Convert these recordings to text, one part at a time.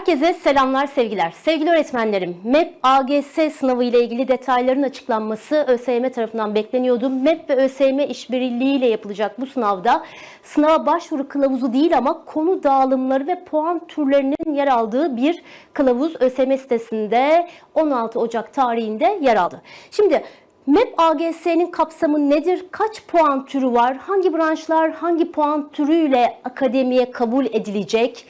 Herkese selamlar, sevgiler. Sevgili öğretmenlerim, MEP AGS sınavı ile ilgili detayların açıklanması ÖSYM tarafından bekleniyordu. MEP ve ÖSYM işbirliği ile yapılacak bu sınavda sınava başvuru kılavuzu değil ama konu dağılımları ve puan türlerinin yer aldığı bir kılavuz ÖSYM sitesinde 16 Ocak tarihinde yer aldı. Şimdi MEP AGS'nin kapsamı nedir? Kaç puan türü var? Hangi branşlar hangi puan türüyle akademiye kabul edilecek?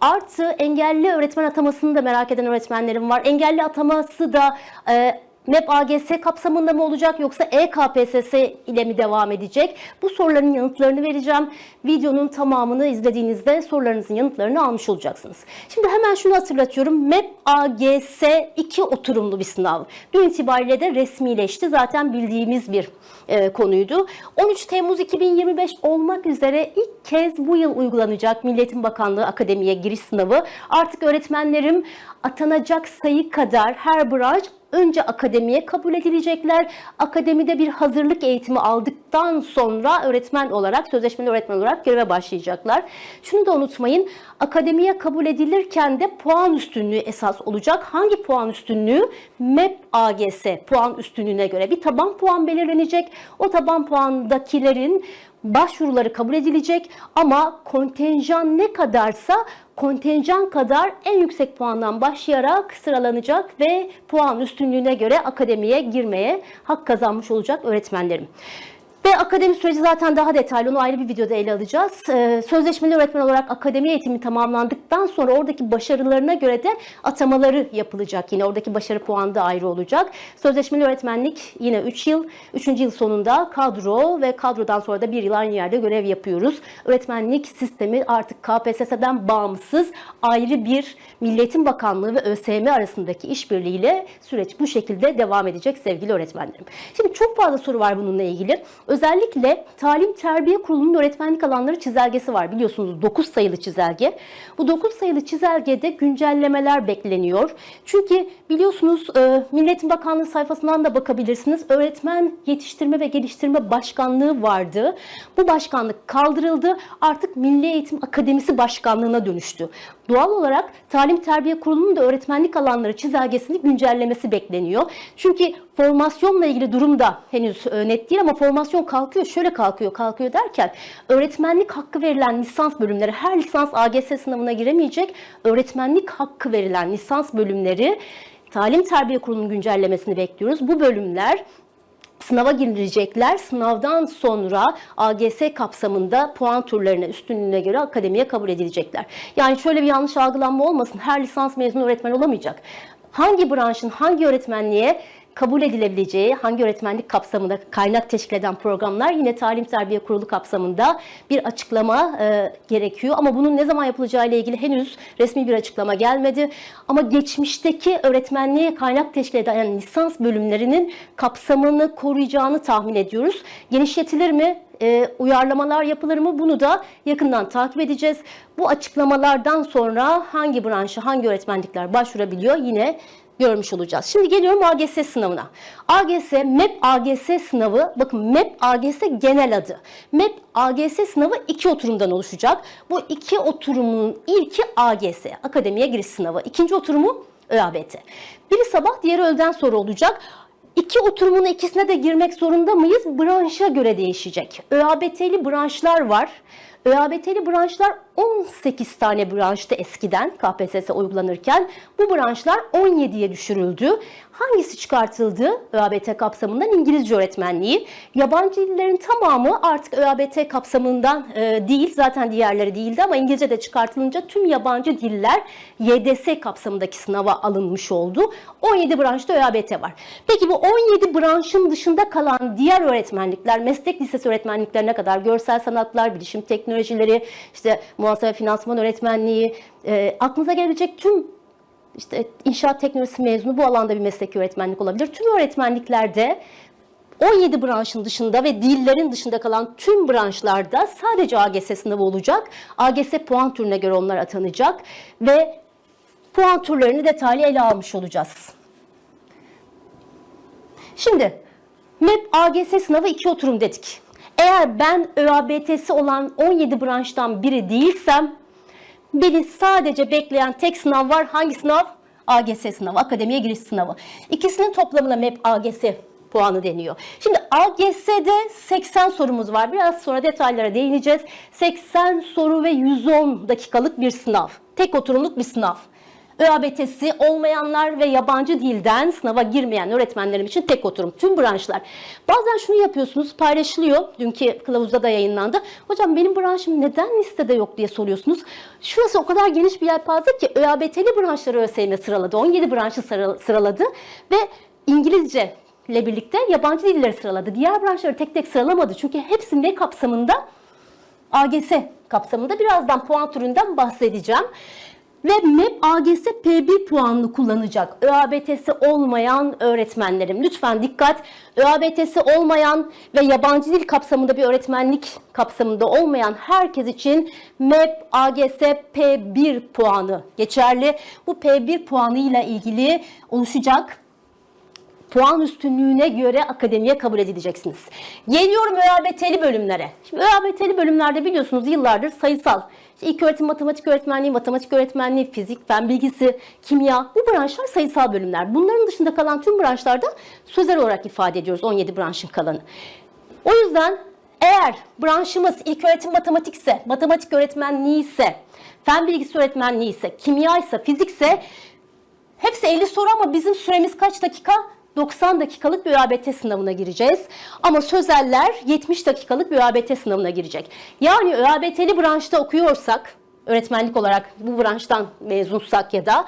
Artı engelli öğretmen atamasını da merak eden öğretmenlerim var. Engelli ataması da e, MEP AGS kapsamında mı olacak yoksa EKPSS ile mi devam edecek? Bu soruların yanıtlarını vereceğim. Videonun tamamını izlediğinizde sorularınızın yanıtlarını almış olacaksınız. Şimdi hemen şunu hatırlatıyorum. MEP AGS iki oturumlu bir sınav. Dün itibariyle de resmileşti. Zaten bildiğimiz bir e, konuydu. 13 Temmuz 2025 olmak üzere ilk kez bu yıl uygulanacak Milliyetin Bakanlığı Akademiye giriş sınavı. Artık öğretmenlerim atanacak sayı kadar her branş önce akademiye kabul edilecekler. Akademide bir hazırlık eğitimi aldıktan sonra öğretmen olarak, sözleşmeli öğretmen olarak göreve başlayacaklar. Şunu da unutmayın, akademiye kabul edilirken de puan üstünlüğü esas olacak. Hangi puan üstünlüğü? MEP AGS puan üstünlüğüne göre bir taban puan belirlenecek. O taban puandakilerin başvuruları kabul edilecek ama kontenjan ne kadarsa kontenjan kadar en yüksek puandan başlayarak sıralanacak ve puan üstünlüğüne göre akademiye girmeye hak kazanmış olacak öğretmenlerim. Ve akademi süreci zaten daha detaylı, onu ayrı bir videoda ele alacağız. Ee, sözleşmeli öğretmen olarak akademi eğitimi tamamlandıktan sonra oradaki başarılarına göre de atamaları yapılacak. Yine oradaki başarı puanı da ayrı olacak. Sözleşmeli öğretmenlik yine 3 yıl, 3. yıl sonunda kadro ve kadrodan sonra da bir yıl aynı yerde görev yapıyoruz. Öğretmenlik sistemi artık KPSS'den bağımsız ayrı bir Milliyetin Bakanlığı ve ÖSYM arasındaki işbirliğiyle süreç bu şekilde devam edecek sevgili öğretmenlerim. Şimdi çok fazla soru var bununla ilgili. Özellikle Talim Terbiye Kurulu'nun öğretmenlik alanları çizelgesi var. Biliyorsunuz 9 sayılı çizelge. Bu 9 sayılı çizelgede güncellemeler bekleniyor. Çünkü biliyorsunuz e, Milliyetin Bakanlığı sayfasından da bakabilirsiniz. Öğretmen Yetiştirme ve Geliştirme Başkanlığı vardı. Bu başkanlık kaldırıldı. Artık Milli Eğitim Akademisi Başkanlığı'na dönüştü. Doğal olarak Talim Terbiye Kurulu'nun da öğretmenlik alanları çizelgesini güncellemesi bekleniyor. Çünkü formasyonla ilgili durum da henüz e, net değil ama formasyon kalkıyor. Şöyle kalkıyor, kalkıyor derken öğretmenlik hakkı verilen lisans bölümleri her lisans AGS sınavına giremeyecek. Öğretmenlik hakkı verilen lisans bölümleri Talim Terbiye Kurulu'nun güncellemesini bekliyoruz. Bu bölümler sınava girilecekler. Sınavdan sonra AGS kapsamında puan türlerine, üstünlüğüne göre akademiye kabul edilecekler. Yani şöyle bir yanlış algılanma olmasın. Her lisans mezunu öğretmen olamayacak. Hangi branşın hangi öğretmenliğe kabul edilebileceği hangi öğretmenlik kapsamında kaynak teşkil eden programlar yine Talim Terbiye Kurulu kapsamında bir açıklama e, gerekiyor. Ama bunun ne zaman yapılacağı ile ilgili henüz resmi bir açıklama gelmedi. Ama geçmişteki öğretmenliğe kaynak teşkil eden lisans bölümlerinin kapsamını koruyacağını tahmin ediyoruz. Genişletilir mi? e, uyarlamalar yapılır mı? Bunu da yakından takip edeceğiz. Bu açıklamalardan sonra hangi branşa, hangi öğretmenlikler başvurabiliyor yine görmüş olacağız. Şimdi geliyorum AGS sınavına. AGS, MEP AGS sınavı, bakın MEP AGS genel adı. MEP AGS sınavı iki oturumdan oluşacak. Bu iki oturumun ilki AGS, akademiye giriş sınavı. İkinci oturumu ÖABT. Biri sabah, diğeri öğleden sonra olacak. İki oturumun ikisine de girmek zorunda mıyız? Branşa göre değişecek. ÖABT'li branşlar var. ÖABT'li branşlar 18 tane branştı eskiden KPSS uygulanırken. Bu branşlar 17'ye düşürüldü. Hangisi çıkartıldı ÖABT kapsamından? İngilizce öğretmenliği. Yabancı dillerin tamamı artık ÖABT kapsamından e, değil. Zaten diğerleri değildi ama İngilizce de çıkartılınca tüm yabancı diller YDS kapsamındaki sınava alınmış oldu. 17 branşta ÖABT var. Peki bu 17 branşın dışında kalan diğer öğretmenlikler, meslek lisesi öğretmenliklerine kadar görsel sanatlar, bilişim teknolojileri, işte muhasebe finansman öğretmenliği, e, aklınıza gelebilecek tüm işte inşaat teknolojisi mezunu bu alanda bir mesleki öğretmenlik olabilir. Tüm öğretmenliklerde 17 branşın dışında ve dillerin dışında kalan tüm branşlarda sadece AGS sınavı olacak. AGS puan türüne göre onlar atanacak ve puan türlerini detaylı ele almış olacağız. Şimdi MEP AGS sınavı iki oturum dedik. Eğer ben ÖABT'si olan 17 branştan biri değilsem Beni sadece bekleyen tek sınav var. Hangi sınav? AGS sınavı, akademiye giriş sınavı. İkisinin toplamına MEP AGS puanı deniyor. Şimdi AGS'de 80 sorumuz var. Biraz sonra detaylara değineceğiz. 80 soru ve 110 dakikalık bir sınav. Tek oturumluk bir sınav. ÖABT'si olmayanlar ve yabancı dilden sınava girmeyen öğretmenlerim için tek oturum. Tüm branşlar. Bazen şunu yapıyorsunuz, paylaşılıyor. Dünkü kılavuzda da yayınlandı. Hocam benim branşım neden listede yok diye soruyorsunuz. Şurası o kadar geniş bir yelpaze ki ÖABT'li branşları ÖSYM sıraladı. 17 branşı sıra- sıraladı ve İngilizce ile birlikte yabancı dilleri sıraladı. Diğer branşları tek tek sıralamadı. Çünkü hepsi ne kapsamında? AGS kapsamında birazdan puan türünden bahsedeceğim. Ve MEP AGS P1 puanını kullanacak ÖABT'si olmayan öğretmenlerim. Lütfen dikkat. ÖABT'si olmayan ve yabancı dil kapsamında bir öğretmenlik kapsamında olmayan herkes için MEP AGS P1 puanı geçerli. Bu P1 puanı ile ilgili oluşacak puan üstünlüğüne göre akademiye kabul edileceksiniz. Geliyorum ÖABT'li bölümlere. Şimdi ÖABT'li bölümlerde biliyorsunuz yıllardır sayısal, işte ilk öğretim matematik öğretmenliği, matematik öğretmenliği, fizik, fen bilgisi, kimya bu branşlar sayısal bölümler. Bunların dışında kalan tüm branşlarda sözel olarak ifade ediyoruz 17 branşın kalanı. O yüzden eğer branşımız ilk öğretim matematikse, matematik öğretmenliği ise, fen bilgisi öğretmenliği ise, kimya ise, fizikse Hepsi 50 soru ama bizim süremiz kaç dakika? 90 dakikalık bir ÖABT sınavına gireceğiz. Ama sözeller 70 dakikalık bir ÖABT sınavına girecek. Yani ÖABT'li branşta okuyorsak, öğretmenlik olarak bu branştan mezunsak ya da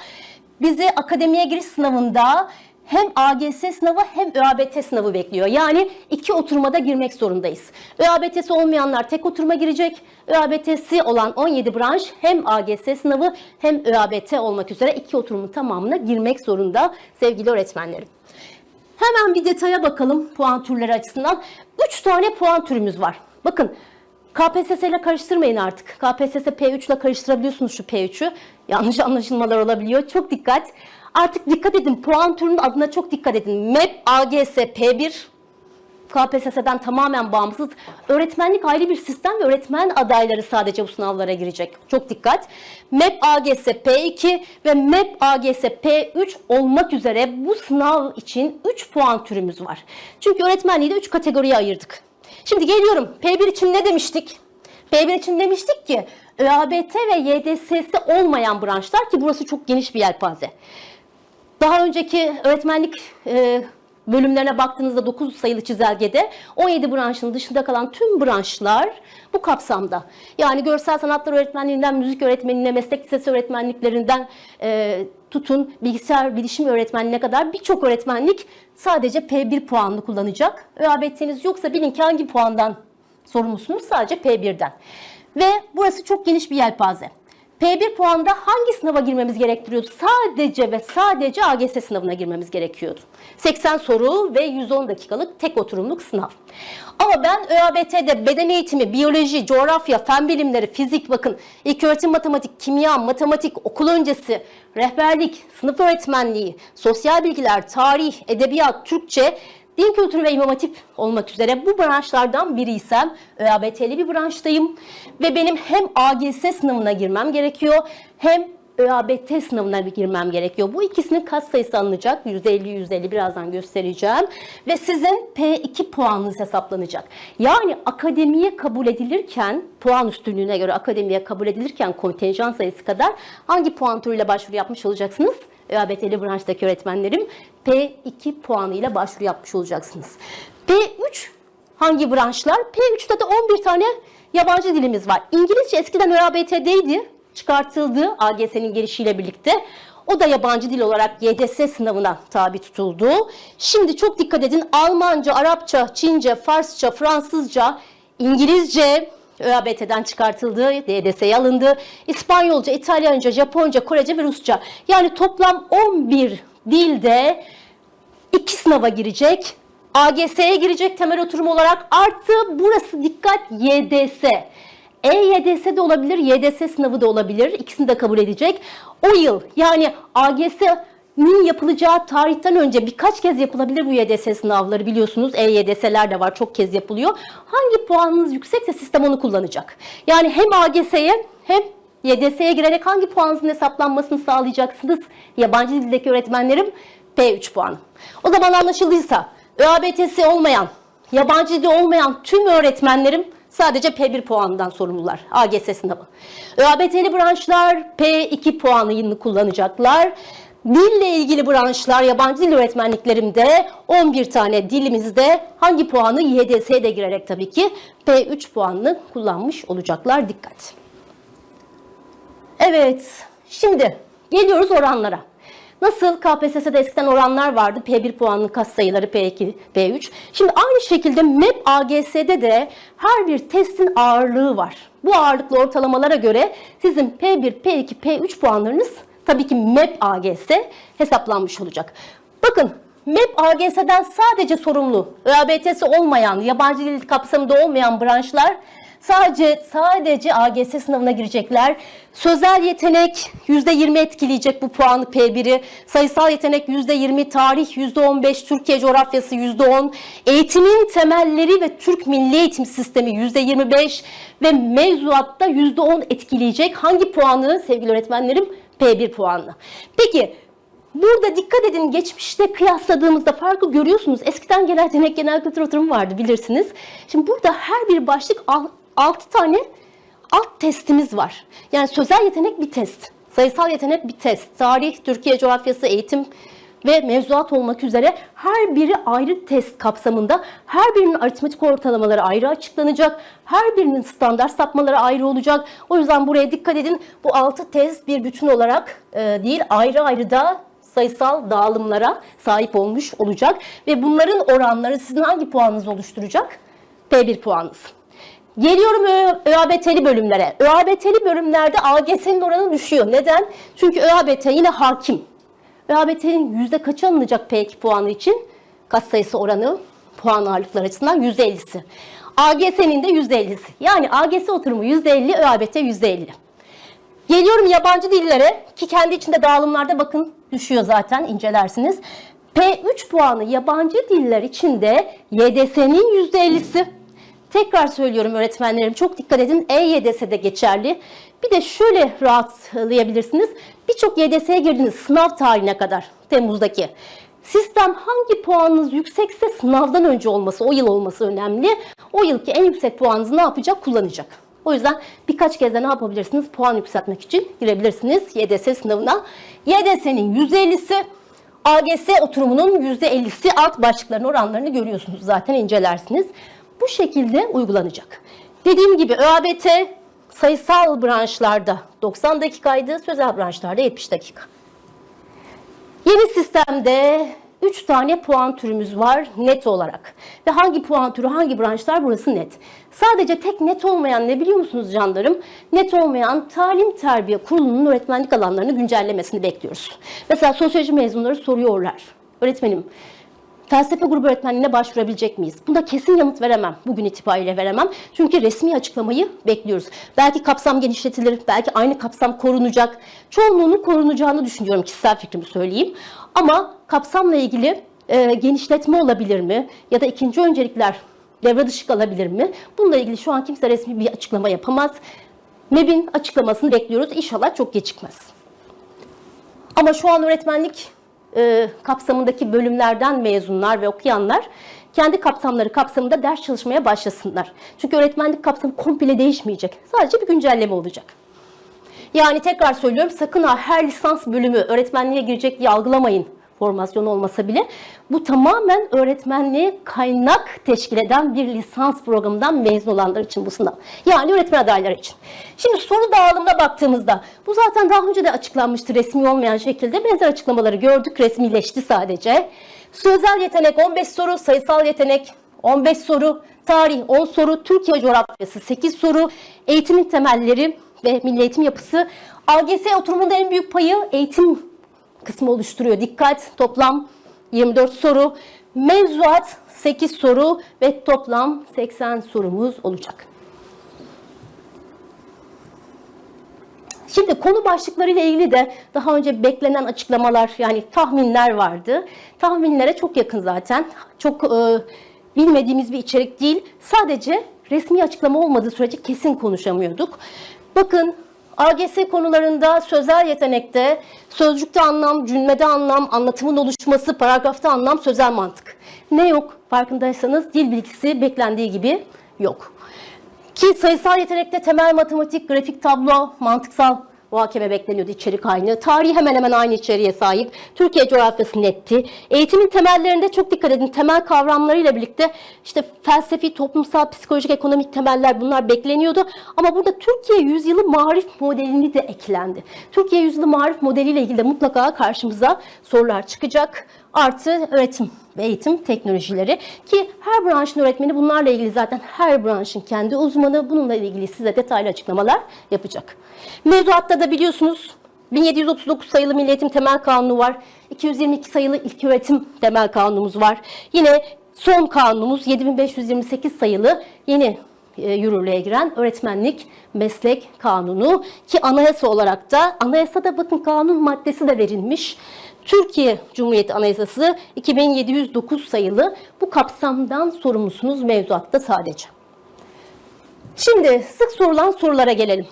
bizi akademiye giriş sınavında hem AGS sınavı hem ÖABT sınavı bekliyor. Yani iki oturmada girmek zorundayız. ÖABT'si olmayanlar tek oturuma girecek. ÖABT'si olan 17 branş hem AGS sınavı hem ÖABT olmak üzere iki oturumun tamamına girmek zorunda sevgili öğretmenlerim. Hemen bir detaya bakalım puan türleri açısından. 3 tane puan türümüz var. Bakın KPSS ile karıştırmayın artık. KPSS P3 ile karıştırabiliyorsunuz şu P3'ü. Yanlış anlaşılmalar olabiliyor. Çok dikkat. Artık dikkat edin. Puan türünün adına çok dikkat edin. MEP AGS P1 KPSS'den tamamen bağımsız. Öğretmenlik ayrı bir sistem ve öğretmen adayları sadece bu sınavlara girecek. Çok dikkat. MEP AGS P2 ve MEP AGS P3 olmak üzere bu sınav için 3 puan türümüz var. Çünkü öğretmenliği de 3 kategoriye ayırdık. Şimdi geliyorum. P1 için ne demiştik? P1 için demiştik ki ÖABT ve YDS'si olmayan branşlar ki burası çok geniş bir yelpaze. Daha önceki öğretmenlik e, bölümlerine baktığınızda 9 sayılı çizelgede 17 branşın dışında kalan tüm branşlar bu kapsamda. Yani görsel sanatlar öğretmenliğinden müzik öğretmenliğine, meslek lisesi öğretmenliklerinden e, tutun bilgisayar bilişim öğretmenliğine kadar birçok öğretmenlik sadece P1 puanını kullanacak. ÖABT'niz yoksa bilin ki hangi puandan sorumlusunuz? Sadece P1'den. Ve burası çok geniş bir yelpaze. P1 puanda hangi sınava girmemiz gerektiriyordu? Sadece ve sadece AGS sınavına girmemiz gerekiyordu. 80 soru ve 110 dakikalık tek oturumluk sınav. Ama ben ÖABT'de beden eğitimi, biyoloji, coğrafya, fen bilimleri, fizik bakın ilköğretim matematik, kimya, matematik, okul öncesi, rehberlik, sınıf öğretmenliği, sosyal bilgiler, tarih, edebiyat, Türkçe Din kültürü ve imam hatip olmak üzere bu branşlardan biriysem ÖABT'li bir branştayım ve benim hem AGS sınavına girmem gerekiyor hem ÖABT sınavına girmem gerekiyor. Bu ikisinin kat sayısı alınacak. %50-%50 birazdan göstereceğim. Ve sizin P2 puanınız hesaplanacak. Yani akademiye kabul edilirken, puan üstünlüğüne göre akademiye kabul edilirken kontenjan sayısı kadar hangi puan türüyle başvuru yapmış olacaksınız? ÖABT'li branştaki öğretmenlerim P2 puanıyla başvuru yapmış olacaksınız. P3 hangi branşlar? P3'te de 11 tane yabancı dilimiz var. İngilizce eskiden ÖABT'deydi. Çıkartıldı AGS'nin gelişiyle birlikte. O da yabancı dil olarak YDS sınavına tabi tutuldu. Şimdi çok dikkat edin Almanca, Arapça, Çince, Farsça, Fransızca, İngilizce, ÖABT'den çıkartıldı, DDS'ye alındı. İspanyolca, İtalyanca, Japonca, Korece ve Rusça. Yani toplam 11 dilde iki sınava girecek. AGS'ye girecek temel oturum olarak artı burası dikkat YDS. EYDS de olabilir, YDS sınavı da olabilir. İkisini de kabul edecek. O yıl yani AGS'nin yapılacağı tarihten önce birkaç kez yapılabilir bu YDS sınavları biliyorsunuz. EYDS'ler de var çok kez yapılıyor. Hangi puanınız yüksekse sistem onu kullanacak. Yani hem AGS'ye hem YDS'ye girerek hangi puanınızın hesaplanmasını sağlayacaksınız? Yabancı dildeki öğretmenlerim P3 puanı. O zaman anlaşıldıysa ÖABT'si olmayan, yabancı dili olmayan tüm öğretmenlerim sadece P1 puanından sorumlular. AGS sınavı. ÖABT'li branşlar P2 puanını kullanacaklar. Dille ilgili branşlar, yabancı dil öğretmenliklerimde 11 tane dilimizde hangi puanı YDS'ye de girerek tabii ki P3 puanını kullanmış olacaklar. Dikkat. Evet, şimdi geliyoruz oranlara. Nasıl KPSS'de eskiden oranlar vardı. P1 puanlı kas sayıları P2, P3. Şimdi aynı şekilde MEP AGS'de de her bir testin ağırlığı var. Bu ağırlıklı ortalamalara göre sizin P1, P2, P3 puanlarınız tabii ki MEP AGS hesaplanmış olacak. Bakın MEP AGS'den sadece sorumlu, ÖABT'si olmayan, yabancı dil kapsamında olmayan branşlar Sadece sadece AGS sınavına girecekler. Sözel yetenek %20 etkileyecek bu puanı P1'i. Sayısal yetenek %20, tarih %15, Türkiye coğrafyası %10, eğitimin temelleri ve Türk Milli Eğitim Sistemi %25 ve mevzuatta %10 etkileyecek. Hangi puanı sevgili öğretmenlerim? P1 puanı. Peki Burada dikkat edin geçmişte kıyasladığımızda farkı görüyorsunuz. Eskiden genel yetenek genel kültür oturumu vardı bilirsiniz. Şimdi burada her bir başlık 6 tane alt testimiz var. Yani sözel yetenek bir test, sayısal yetenek bir test, tarih, Türkiye coğrafyası, eğitim ve mevzuat olmak üzere her biri ayrı test kapsamında her birinin aritmetik ortalamaları ayrı açıklanacak. Her birinin standart sapmaları ayrı olacak. O yüzden buraya dikkat edin. Bu 6 test bir bütün olarak e, değil ayrı ayrı da sayısal dağılımlara sahip olmuş olacak. Ve bunların oranları sizin hangi puanınızı oluşturacak? P1 puanınız. Geliyorum ÖABT'li bölümlere. ÖABT'li bölümlerde AGS'nin oranı düşüyor. Neden? Çünkü ÖABT yine hakim. ÖABT'nin yüzde kaçı alınacak P2 puanı için? Kat sayısı oranı puan ağırlıkları açısından yüzde 50'si. AGS'nin de yüzde 50'si. Yani AGS oturumu yüzde 50, ÖABT yüzde 50. Geliyorum yabancı dillere ki kendi içinde dağılımlarda bakın düşüyor zaten incelersiniz. P3 puanı yabancı diller içinde YDS'nin %50'si. Tekrar söylüyorum öğretmenlerim çok dikkat edin E-YDS'de geçerli. Bir de şöyle rahatlayabilirsiniz. Birçok YDS'ye girdiniz sınav tarihine kadar Temmuz'daki. Sistem hangi puanınız yüksekse sınavdan önce olması, o yıl olması önemli. O yılki en yüksek puanınızı ne yapacak? Kullanacak. O yüzden birkaç kez de ne yapabilirsiniz? Puan yükseltmek için girebilirsiniz YDS sınavına. YDS'nin %50'si AGS oturumunun %50'si alt başlıkların oranlarını görüyorsunuz zaten incelersiniz. Bu şekilde uygulanacak. Dediğim gibi ÖABT sayısal branşlarda 90 dakikaydı, sözel branşlarda 70 dakika. Yeni sistemde 3 tane puan türümüz var net olarak. Ve hangi puan türü, hangi branşlar burası net. Sadece tek net olmayan ne biliyor musunuz canlarım? Net olmayan talim terbiye kurulunun öğretmenlik alanlarını güncellemesini bekliyoruz. Mesela sosyoloji mezunları soruyorlar. Öğretmenim felsefe grubu öğretmenliğine başvurabilecek miyiz? Buna kesin yanıt veremem. Bugün itibariyle veremem. Çünkü resmi açıklamayı bekliyoruz. Belki kapsam genişletilir, belki aynı kapsam korunacak. Çoğunluğunun korunacağını düşünüyorum kişisel fikrimi söyleyeyim. Ama kapsamla ilgili e, genişletme olabilir mi? Ya da ikinci öncelikler devre dışı kalabilir mi? Bununla ilgili şu an kimse resmi bir açıklama yapamaz. MEB'in açıklamasını bekliyoruz. İnşallah çok gecikmez. Ama şu an öğretmenlik e, kapsamındaki bölümlerden mezunlar ve okuyanlar kendi kapsamları kapsamında ders çalışmaya başlasınlar. Çünkü öğretmenlik kapsamı komple değişmeyecek. Sadece bir güncelleme olacak. Yani tekrar söylüyorum sakın ha her lisans bölümü öğretmenliğe girecek diye algılamayın formasyon olmasa bile. Bu tamamen öğretmenliğe kaynak teşkil eden bir lisans programından mezun olanlar için bu sınav. Yani öğretmen adayları için. Şimdi soru dağılımına baktığımızda bu zaten daha önce de açıklanmıştı resmi olmayan şekilde. Benzer açıklamaları gördük resmileşti sadece. Sözel yetenek 15 soru, sayısal yetenek 15 soru, tarih 10 soru, Türkiye coğrafyası 8 soru, eğitimin temelleri ve milli eğitim yapısı. AGS oturumunda en büyük payı eğitim kısmı oluşturuyor. Dikkat toplam 24 soru, mevzuat 8 soru ve toplam 80 sorumuz olacak. Şimdi konu başlıkları ile ilgili de daha önce beklenen açıklamalar yani tahminler vardı. Tahminlere çok yakın zaten. Çok e, bilmediğimiz bir içerik değil. Sadece resmi açıklama olmadığı sürece kesin konuşamıyorduk. Bakın AGS konularında sözel yetenekte, sözcükte anlam, cümlede anlam, anlatımın oluşması, paragrafta anlam, sözel mantık. Ne yok? Farkındaysanız dil bilgisi beklendiği gibi yok. Ki sayısal yetenekte temel matematik, grafik tablo, mantıksal muhakeme bekleniyordu içerik aynı. Tarihi hemen hemen aynı içeriğe sahip. Türkiye coğrafyası netti. Eğitimin temellerinde çok dikkat edin. Temel kavramlarıyla birlikte işte felsefi, toplumsal, psikolojik, ekonomik temeller bunlar bekleniyordu. Ama burada Türkiye yüzyılı marif modelini de eklendi. Türkiye yüzyılı marif modeliyle ilgili de mutlaka karşımıza sorular çıkacak. Artı öğretim ve eğitim teknolojileri ki her branşın öğretmeni bunlarla ilgili zaten her branşın kendi uzmanı bununla ilgili size detaylı açıklamalar yapacak. Mevzuatta da biliyorsunuz 1739 sayılı Milli Eğitim Temel Kanunu var. 222 sayılı İlköğretim Temel Kanunumuz var. Yine son kanunumuz 7528 sayılı yeni e, yürürlüğe giren öğretmenlik meslek kanunu ki anayasa olarak da anayasada bakın kanun maddesi de verilmiş. Türkiye Cumhuriyeti Anayasası 2709 sayılı bu kapsamdan sorumlusunuz mevzuatta sadece. Şimdi sık sorulan sorulara gelelim.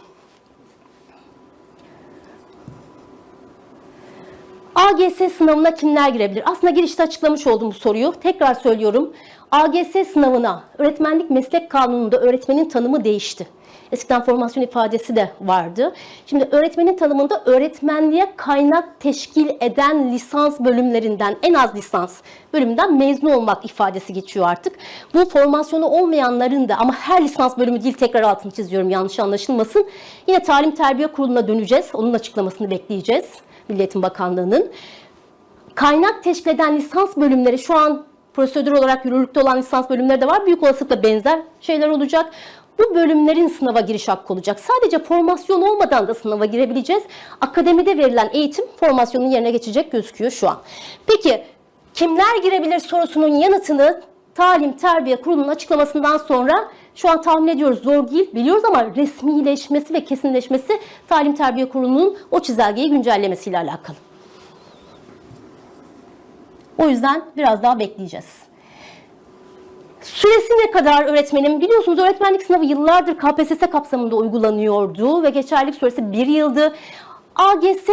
AGS sınavına kimler girebilir? Aslında girişte açıklamış oldum bu soruyu. Tekrar söylüyorum. AGS sınavına öğretmenlik meslek kanununda öğretmenin tanımı değişti. Eskiden formasyon ifadesi de vardı. Şimdi öğretmenin tanımında öğretmenliğe kaynak teşkil eden lisans bölümlerinden en az lisans bölümünden mezun olmak ifadesi geçiyor artık. Bu formasyonu olmayanların da ama her lisans bölümü değil tekrar altını çiziyorum yanlış anlaşılmasın. Yine Talim Terbiye Kurulu'na döneceğiz. Onun açıklamasını bekleyeceğiz. Milli Eğitim Bakanlığı'nın. Kaynak teşkil eden lisans bölümleri şu an prosedür olarak yürürlükte olan lisans bölümleri de var. Büyük olasılıkla benzer şeyler olacak. Bu bölümlerin sınava giriş hakkı olacak. Sadece formasyon olmadan da sınava girebileceğiz. Akademide verilen eğitim formasyonun yerine geçecek gözüküyor şu an. Peki kimler girebilir sorusunun yanıtını Talim Terbiye Kurulu'nun açıklamasından sonra şu an tahmin ediyoruz zor değil biliyoruz ama resmileşmesi ve kesinleşmesi Talim Terbiye Kurulu'nun o çizelgeyi güncellemesiyle alakalı. O yüzden biraz daha bekleyeceğiz. Süresi ne kadar öğretmenim? Biliyorsunuz öğretmenlik sınavı yıllardır KPSS kapsamında uygulanıyordu ve geçerlilik süresi bir yıldı. AGS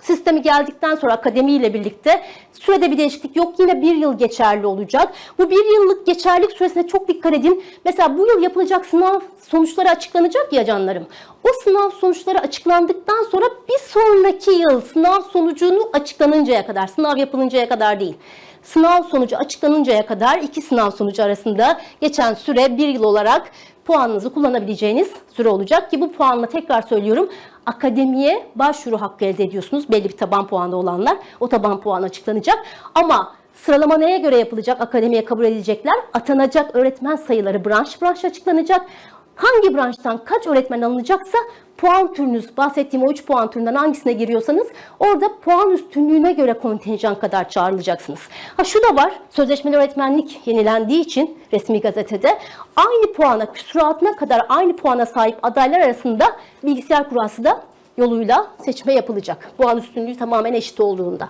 sistemi geldikten sonra akademiyle birlikte sürede bir değişiklik yok. Yine bir yıl geçerli olacak. Bu bir yıllık geçerlilik süresine çok dikkat edin. Mesela bu yıl yapılacak sınav sonuçları açıklanacak ya canlarım. O sınav sonuçları açıklandıktan sonra bir sonraki yıl sınav sonucunu açıklanıncaya kadar, sınav yapılıncaya kadar değil sınav sonucu açıklanıncaya kadar iki sınav sonucu arasında geçen süre bir yıl olarak puanınızı kullanabileceğiniz süre olacak ki bu puanla tekrar söylüyorum akademiye başvuru hakkı elde ediyorsunuz. Belli bir taban puanı olanlar o taban puanı açıklanacak ama Sıralama neye göre yapılacak? Akademiye kabul edilecekler. Atanacak öğretmen sayıları branş branş açıklanacak. Hangi branştan kaç öğretmen alınacaksa puan türünüz, bahsettiğim o 3 puan türünden hangisine giriyorsanız orada puan üstünlüğüne göre kontenjan kadar çağrılacaksınız. Ha şu da var, sözleşmeli öğretmenlik yenilendiği için resmi gazetede aynı puana, küsuratına kadar aynı puana sahip adaylar arasında bilgisayar kurası da yoluyla seçme yapılacak. Puan üstünlüğü tamamen eşit olduğunda.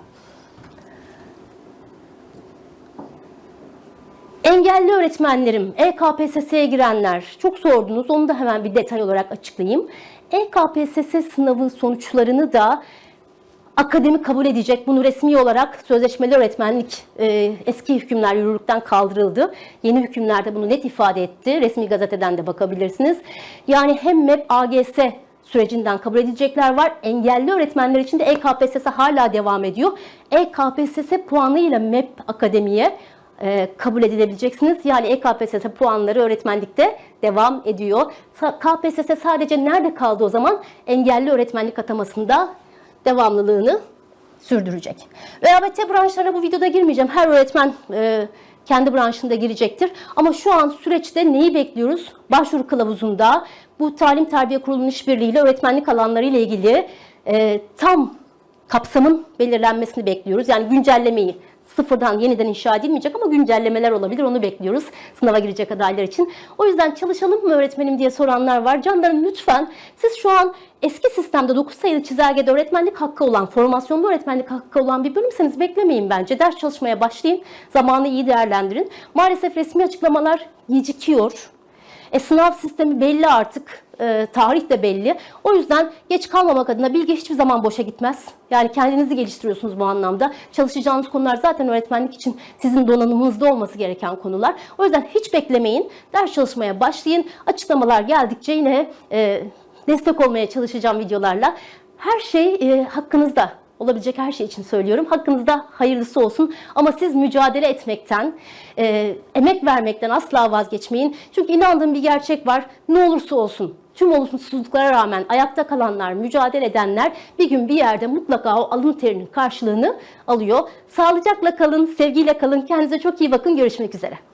Engelli öğretmenlerim, EKPSS'ye girenler çok sordunuz. Onu da hemen bir detay olarak açıklayayım. EKPSS sınavı sonuçlarını da akademi kabul edecek. Bunu resmi olarak sözleşmeli öğretmenlik e, eski hükümler yürürlükten kaldırıldı. Yeni hükümlerde bunu net ifade etti. Resmi gazeteden de bakabilirsiniz. Yani hem MEP AGS sürecinden kabul edilecekler var. Engelli öğretmenler için de EKPSS hala devam ediyor. EKPSS puanıyla MEP akademiye kabul edilebileceksiniz. Yani EKPSS puanları öğretmenlikte devam ediyor. KPSS sadece nerede kaldı o zaman? Engelli öğretmenlik atamasında devamlılığını sürdürecek. ÖABT branşlarına bu videoda girmeyeceğim. Her öğretmen e, kendi branşında girecektir. Ama şu an süreçte neyi bekliyoruz? Başvuru kılavuzunda bu Talim Terbiye Kurulu'nun işbirliğiyle öğretmenlik alanları ile ilgili e, tam kapsamın belirlenmesini bekliyoruz. Yani güncellemeyi sıfırdan yeniden inşa edilmeyecek ama güncellemeler olabilir. Onu bekliyoruz sınava girecek adaylar için. O yüzden çalışalım mı öğretmenim diye soranlar var. Canlarım lütfen siz şu an eski sistemde 9 sayılı çizelgede öğretmenlik hakkı olan, formasyonda öğretmenlik hakkı olan bir bölümseniz beklemeyin bence. Ders çalışmaya başlayın. Zamanı iyi değerlendirin. Maalesef resmi açıklamalar gecikiyor. E, sınav sistemi belli artık. E, tarih de belli. O yüzden geç kalmamak adına bilgi hiçbir zaman boşa gitmez. Yani kendinizi geliştiriyorsunuz bu anlamda. Çalışacağınız konular zaten öğretmenlik için sizin donanımınızda olması gereken konular. O yüzden hiç beklemeyin. Ders çalışmaya başlayın. Açıklamalar geldikçe yine e, destek olmaya çalışacağım videolarla. Her şey e, hakkınızda olabilecek her şey için söylüyorum. Hakkınızda hayırlısı olsun. Ama siz mücadele etmekten, e, emek vermekten asla vazgeçmeyin. Çünkü inandığım bir gerçek var. Ne olursa olsun tüm olumsuzluklara rağmen ayakta kalanlar, mücadele edenler bir gün bir yerde mutlaka o alın terinin karşılığını alıyor. Sağlıcakla kalın, sevgiyle kalın. Kendinize çok iyi bakın. Görüşmek üzere.